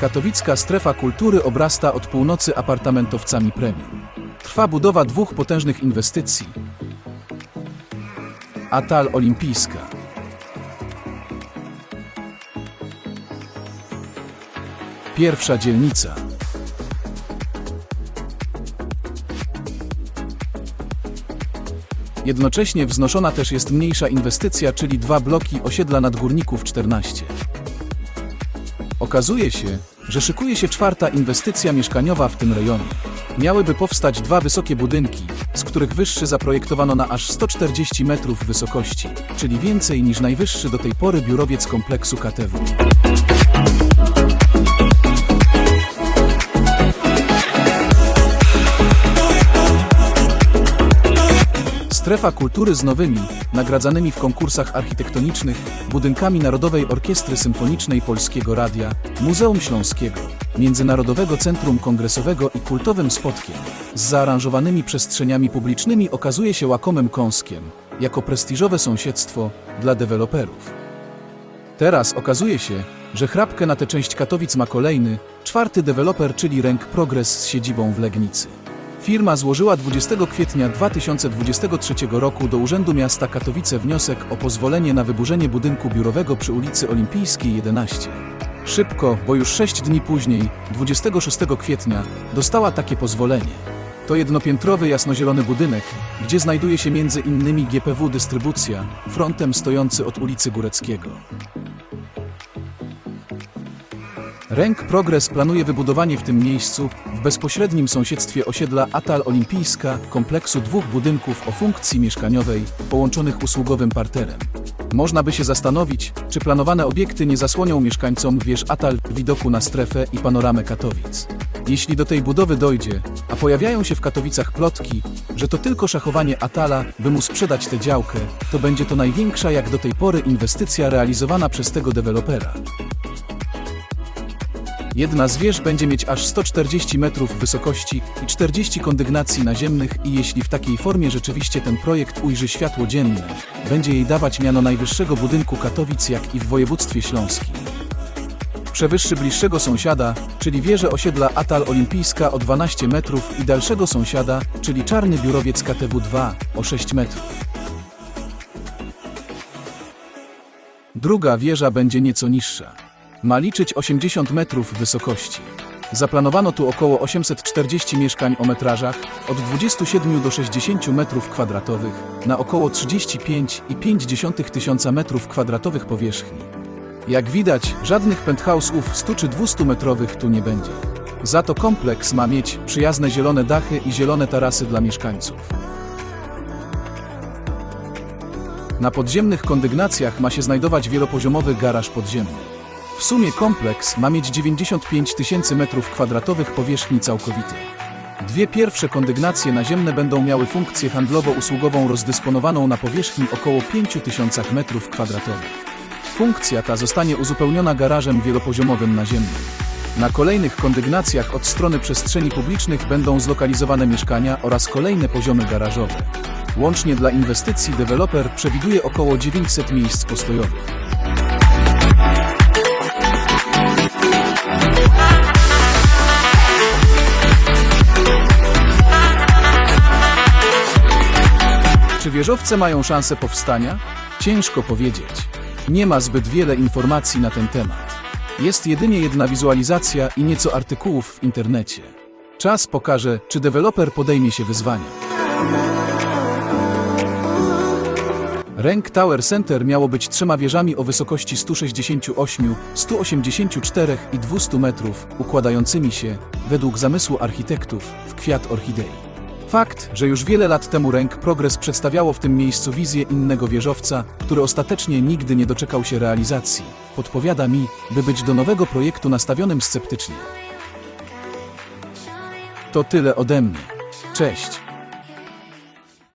Katowicka strefa kultury obrasta od północy apartamentowcami premium. Trwa budowa dwóch potężnych inwestycji. Atal Olimpijska. Pierwsza dzielnica. Jednocześnie wznoszona też jest mniejsza inwestycja, czyli dwa bloki osiedla nadgórników 14. Okazuje się, że szykuje się czwarta inwestycja mieszkaniowa w tym rejonie. Miałyby powstać dwa wysokie budynki, z których wyższy zaprojektowano na aż 140 metrów wysokości, czyli więcej niż najwyższy do tej pory biurowiec kompleksu KTW. Strefa kultury z nowymi, nagradzanymi w konkursach architektonicznych, budynkami Narodowej Orkiestry Symfonicznej Polskiego Radia, Muzeum Śląskiego, Międzynarodowego Centrum Kongresowego i kultowym spotkiem, z zaaranżowanymi przestrzeniami publicznymi okazuje się łakomym kąskiem, jako prestiżowe sąsiedztwo dla deweloperów. Teraz okazuje się, że chrapkę na tę część Katowic ma kolejny, czwarty deweloper, czyli Ręk Progress z siedzibą w Legnicy. Firma złożyła 20 kwietnia 2023 roku do Urzędu Miasta Katowice wniosek o pozwolenie na wyburzenie budynku biurowego przy ulicy Olimpijskiej 11. Szybko, bo już 6 dni później, 26 kwietnia, dostała takie pozwolenie. To jednopiętrowy jasnozielony budynek, gdzie znajduje się innymi GPW Dystrybucja, frontem stojący od ulicy Góreckiego. Ręk Progress planuje wybudowanie w tym miejscu, w bezpośrednim sąsiedztwie osiedla Atal Olimpijska, kompleksu dwóch budynków o funkcji mieszkaniowej, połączonych usługowym parterem. Można by się zastanowić, czy planowane obiekty nie zasłonią mieszkańcom wież Atal widoku na strefę i panoramę Katowic. Jeśli do tej budowy dojdzie, a pojawiają się w Katowicach plotki, że to tylko szachowanie Atala, by mu sprzedać tę działkę, to będzie to największa jak do tej pory inwestycja realizowana przez tego dewelopera. Jedna z wież będzie mieć aż 140 metrów wysokości i 40 kondygnacji naziemnych i jeśli w takiej formie rzeczywiście ten projekt ujrzy światło dzienne, będzie jej dawać miano najwyższego budynku Katowic jak i w województwie śląskim. Przewyższy bliższego sąsiada, czyli wieżę osiedla Atal Olimpijska o 12 metrów i dalszego sąsiada, czyli czarny biurowiec KTW-2 o 6 metrów. Druga wieża będzie nieco niższa. Ma liczyć 80 metrów wysokości. Zaplanowano tu około 840 mieszkań o metrażach od 27 do 60 metrów kwadratowych na około 35,5 tysiąca metrów kwadratowych powierzchni. Jak widać, żadnych penthouse'ów 100 czy 200 metrowych tu nie będzie. Za to kompleks ma mieć przyjazne zielone dachy i zielone tarasy dla mieszkańców. Na podziemnych kondygnacjach ma się znajdować wielopoziomowy garaż podziemny. W sumie kompleks ma mieć 95 tysięcy metrów kwadratowych powierzchni całkowitej. Dwie pierwsze kondygnacje naziemne będą miały funkcję handlowo-usługową rozdysponowaną na powierzchni około 5 tysiącach metrów kwadratowych. Funkcja ta zostanie uzupełniona garażem wielopoziomowym naziemnym. Na kolejnych kondygnacjach od strony przestrzeni publicznych będą zlokalizowane mieszkania oraz kolejne poziomy garażowe. Łącznie dla inwestycji deweloper przewiduje około 900 miejsc postojowych. Czy wieżowce mają szansę powstania? Ciężko powiedzieć. Nie ma zbyt wiele informacji na ten temat. Jest jedynie jedna wizualizacja i nieco artykułów w internecie. Czas pokaże, czy deweloper podejmie się wyzwania. Ręk Tower Center miało być trzema wieżami o wysokości 168, 184 i 200 metrów, układającymi się, według zamysłu architektów, w kwiat orchidei. Fakt, że już wiele lat temu Ręk Progress przedstawiało w tym miejscu wizję innego wieżowca, który ostatecznie nigdy nie doczekał się realizacji, podpowiada mi, by być do nowego projektu nastawionym sceptycznie. To tyle ode mnie. Cześć.